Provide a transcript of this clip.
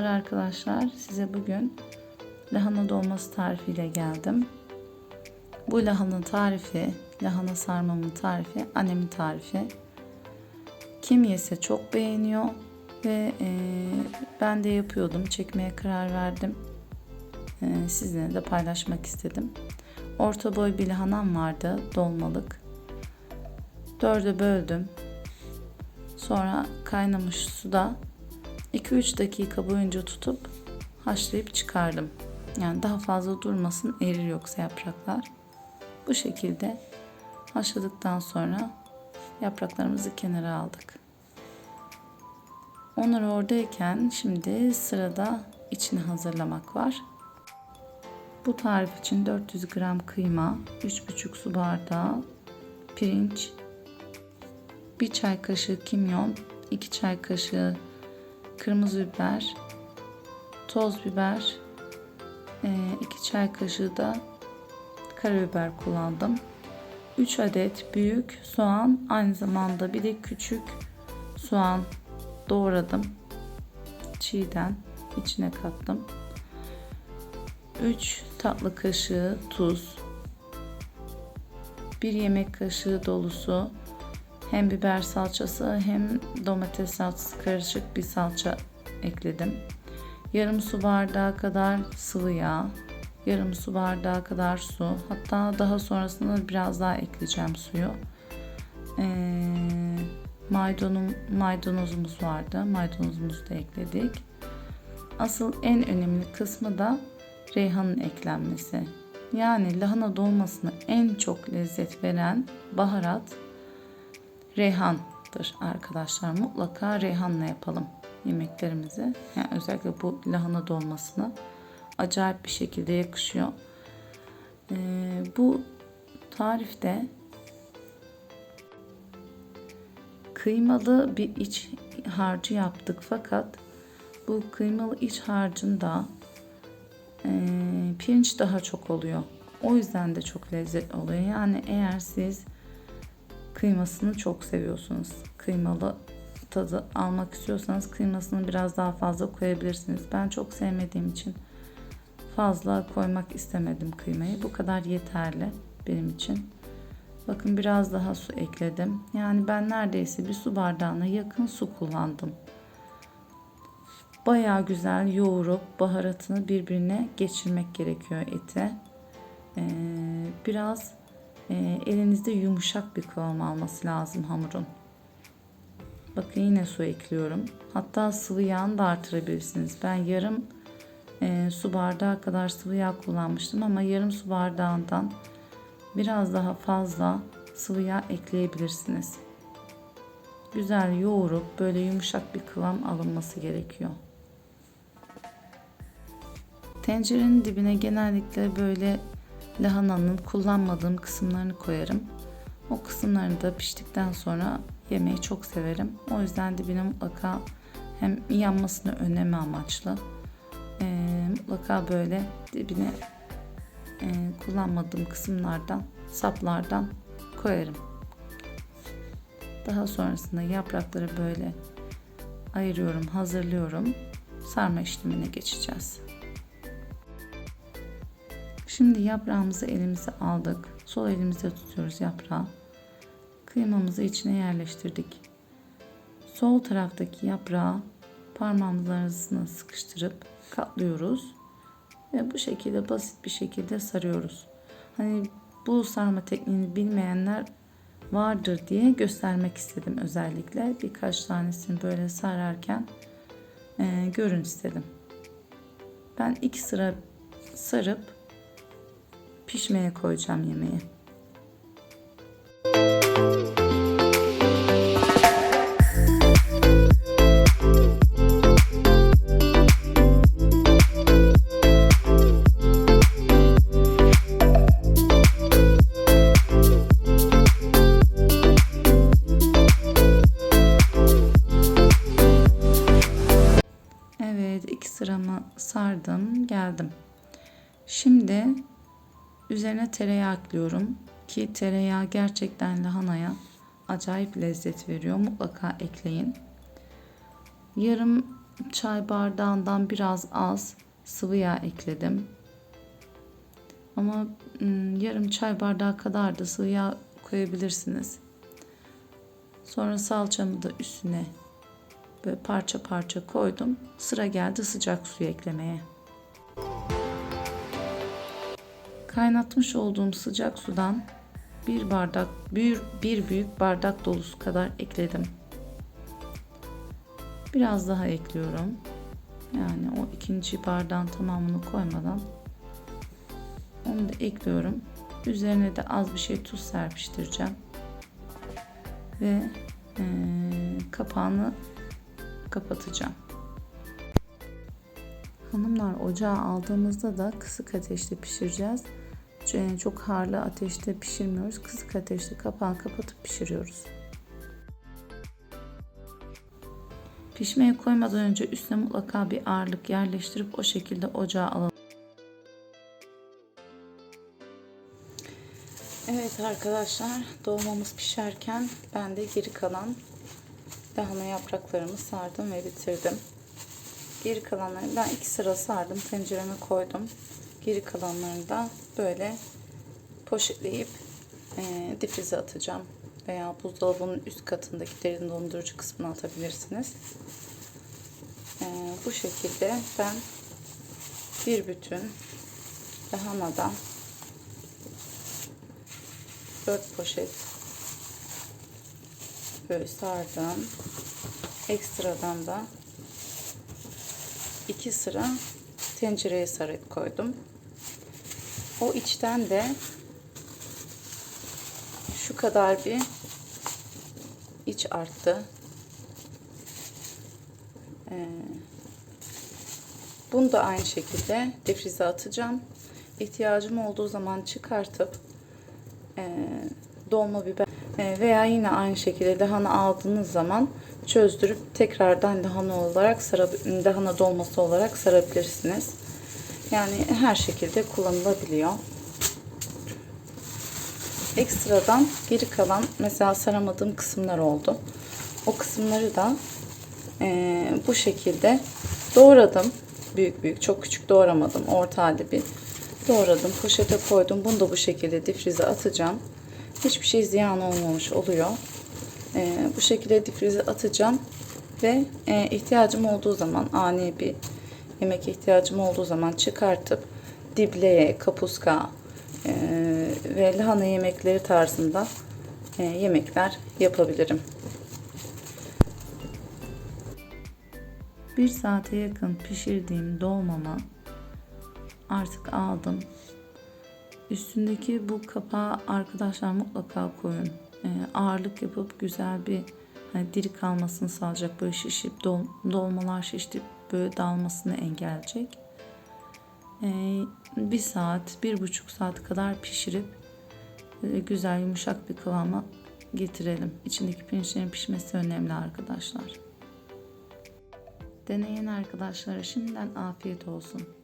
Merhabalar arkadaşlar. Size bugün lahana dolması tarifiyle geldim. Bu lahana tarifi, lahana sarmamın tarifi, annemin tarifi. Kim yese çok beğeniyor ve e, ben de yapıyordum. Çekmeye karar verdim. E, sizinle de paylaşmak istedim. Orta boy bir lahanam vardı, dolmalık. Dörde böldüm. Sonra kaynamış suda 2-3 dakika boyunca tutup haşlayıp çıkardım. Yani daha fazla durmasın erir yoksa yapraklar. Bu şekilde haşladıktan sonra yapraklarımızı kenara aldık. Onlar oradayken şimdi sırada içini hazırlamak var. Bu tarif için 400 gram kıyma, 3,5 su bardağı pirinç, 1 çay kaşığı kimyon, 2 çay kaşığı kırmızı biber, toz biber, 2 çay kaşığı da karabiber kullandım. 3 adet büyük soğan, aynı zamanda bir de küçük soğan doğradım. Çiğden içine kattım. 3 tatlı kaşığı tuz, 1 yemek kaşığı dolusu hem biber salçası hem domates salçası karışık bir salça ekledim. Yarım su bardağı kadar sıvı yağ, yarım su bardağı kadar su. Hatta daha sonrasında biraz daha ekleyeceğim suyu. Ee, maydanum, maydanozumuz vardı. Maydanozumuzu da ekledik. Asıl en önemli kısmı da reyhanın eklenmesi. Yani lahana dolmasına en çok lezzet veren baharat reyhandır arkadaşlar. Mutlaka reyhanla yapalım yemeklerimizi. Yani özellikle bu lahana dolmasına acayip bir şekilde yakışıyor. Ee, bu tarifte kıymalı bir iç harcı yaptık fakat bu kıymalı iç harcında e, pirinç daha çok oluyor. O yüzden de çok lezzetli oluyor. Yani eğer siz kıymasını çok seviyorsunuz. Kıymalı tadı almak istiyorsanız kıymasını biraz daha fazla koyabilirsiniz. Ben çok sevmediğim için fazla koymak istemedim kıymayı. Bu kadar yeterli benim için. Bakın biraz daha su ekledim. Yani ben neredeyse bir su bardağına yakın su kullandım. Baya güzel yoğurup baharatını birbirine geçirmek gerekiyor ete. Ee, biraz elinizde yumuşak bir kıvam alması lazım hamurun. Bakın yine su ekliyorum. Hatta sıvı yağını da artırabilirsiniz. Ben yarım e, su bardağı kadar sıvı yağ kullanmıştım ama yarım su bardağından biraz daha fazla sıvı yağ ekleyebilirsiniz. Güzel yoğurup böyle yumuşak bir kıvam alınması gerekiyor. Tencerenin dibine genellikle böyle lahananın kullanmadığım kısımlarını koyarım. O kısımlarını da piştikten sonra yemeyi çok severim. O yüzden dibine mutlaka hem yanmasını önleme amaçlı e, mutlaka böyle dibine e, kullanmadığım kısımlardan saplardan koyarım. Daha sonrasında yaprakları böyle ayırıyorum, hazırlıyorum. Sarma işlemine geçeceğiz. Şimdi yaprağımızı elimize aldık. Sol elimizde tutuyoruz yaprağı. Kıymamızı içine yerleştirdik. Sol taraftaki yaprağı parmağımızın arasına sıkıştırıp katlıyoruz. Ve bu şekilde basit bir şekilde sarıyoruz. Hani bu sarma tekniğini bilmeyenler vardır diye göstermek istedim özellikle. Birkaç tanesini böyle sararken e, görün istedim. Ben iki sıra sarıp pişmeye koyacağım yemeği. Evet iki sıramı sardım geldim. Şimdi üzerine tereyağı ekliyorum ki tereyağı gerçekten lahanaya acayip lezzet veriyor. Mutlaka ekleyin. Yarım çay bardağından biraz az sıvı yağ ekledim. Ama ım, yarım çay bardağı kadar da sıvı yağ koyabilirsiniz. Sonra salçamı da üstüne böyle parça parça koydum. Sıra geldi sıcak suyu eklemeye. Kaynatmış olduğum sıcak sudan bir bardak, bir, bir büyük bardak dolusu kadar ekledim. Biraz daha ekliyorum. Yani o ikinci bardağın tamamını koymadan onu da ekliyorum. Üzerine de az bir şey tuz serpiştireceğim. Ve e, kapağını kapatacağım. Hanımlar ocağa aldığımızda da kısık ateşte pişireceğiz. Çok harlı ateşte pişirmiyoruz. Kısık ateşte kapağını kapatıp pişiriyoruz. Pişmeye koymadan önce üstüne mutlaka bir ağırlık yerleştirip o şekilde ocağa alalım. Evet arkadaşlar dolmamız pişerken ben de geri kalan lahana yapraklarımı sardım ve bitirdim. Geri kalanlarını ben iki sıra sardım tencereme koydum. Geri kalanlarını da böyle poşetleyip e, difrize atacağım. Veya buzdolabının üst katındaki derin dondurucu kısmına atabilirsiniz. E, bu şekilde ben bir bütün lahanadan 4 poşet böyle sardım. Ekstradan da 2 sıra tencereye sarıp koydum. O içten de şu kadar bir iç arttı. Ee, bunu da aynı şekilde defrize atacağım. İhtiyacım olduğu zaman çıkartıp e, dolma biber e, veya yine aynı şekilde lahana aldığınız zaman çözdürüp tekrardan lahana olarak sarab- lahana dolması olarak sarabilirsiniz. Yani her şekilde kullanılabiliyor. Ekstradan geri kalan mesela saramadığım kısımlar oldu. O kısımları da e, bu şekilde doğradım. Büyük büyük çok küçük doğramadım. Orta halde bir doğradım. Poşete koydum. Bunu da bu şekilde difrize atacağım. Hiçbir şey ziyan olmamış oluyor. E, bu şekilde difrize atacağım. Ve e, ihtiyacım olduğu zaman ani bir yemek ihtiyacım olduğu zaman çıkartıp dibleye, kapuska e, ve lahana yemekleri tarzında e, yemekler yapabilirim. Bir saate yakın pişirdiğim dolmama artık aldım. Üstündeki bu kapağı arkadaşlar mutlaka koyun. Ee, ağırlık yapıp güzel bir hani diri kalmasını sağlayacak. Böyle şişip dol, dolmalar şişip böyle dağılmasını engelleyecek. Ee, bir saat, bir buçuk saat kadar pişirip e, güzel yumuşak bir kıvama getirelim. İçindeki pirinçlerin pişmesi önemli arkadaşlar. Deneyen arkadaşlara şimdiden afiyet olsun.